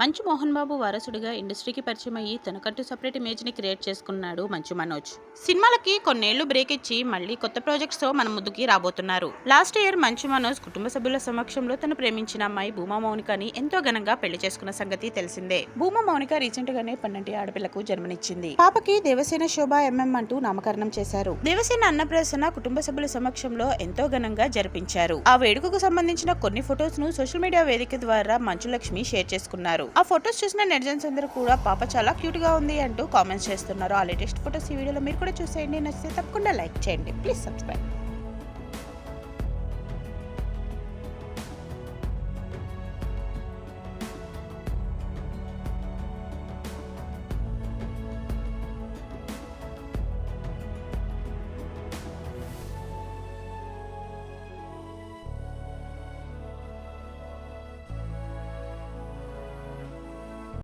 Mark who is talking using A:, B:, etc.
A: మంచు మోహన్ బాబు వారసుడిగా ఇండస్ట్రీకి పరిచయం అయ్యి తనకంటూ సపరేట్ ఇమేజ్ని క్రియేట్ చేసుకున్నాడు మంచు మనోజ్. సినిమాలకి కొన్నేళ్ళు బ్రేక్ ఇచ్చి మళ్ళీ కొత్త ప్రాజెక్ట్స్తో మన ముందుకి రాబోతున్నారు. లాస్ట్ ఇయర్ మంచు మనోజ్ కుటుంబ సభ్యుల సమక్షంలో తను ప్రేమించిన అమ్మాయి భూమా మౌనికని ఎంతో ఘనంగా పెళ్ళి చేసుకున్న సంగతి తెలిసిందే. భూమా మౌనిక రీసెంట్ గానే పన్నెంటి ఆడపిల్లకు జన్మనిచ్చింది. పాపకి దేవసేన శోభ ఎంఎం అంటూ నామకరణం చేశారు. దేవసేన అన్నప్రాసన కుటుంబ సభ్యుల సమక్షంలో ఎంతో ఘనంగా జరిపించారు. ఆ వేడుకకు సంబంధించిన కొన్ని ఫొటోస్ను సోషల్ మీడియా వేదిక ద్వారా మంచు లక్ష్మి షేర్ చేసుకున్నారు. ఆ ఫొటోస్ చూసిన నెటిజన్స్ అందరూ కూడా పాప చాలా క్యూట్గా ఉంది అంటూ కామెంట్స్ చేస్తున్నారు. ఆ లేటెస్ట్ ఫొటోస్ ఈ వీడియోలో మీరు కూడా చూసేయండి. నచ్చితే తప్పకుండా లైక్ చేయండి. Please subscribe.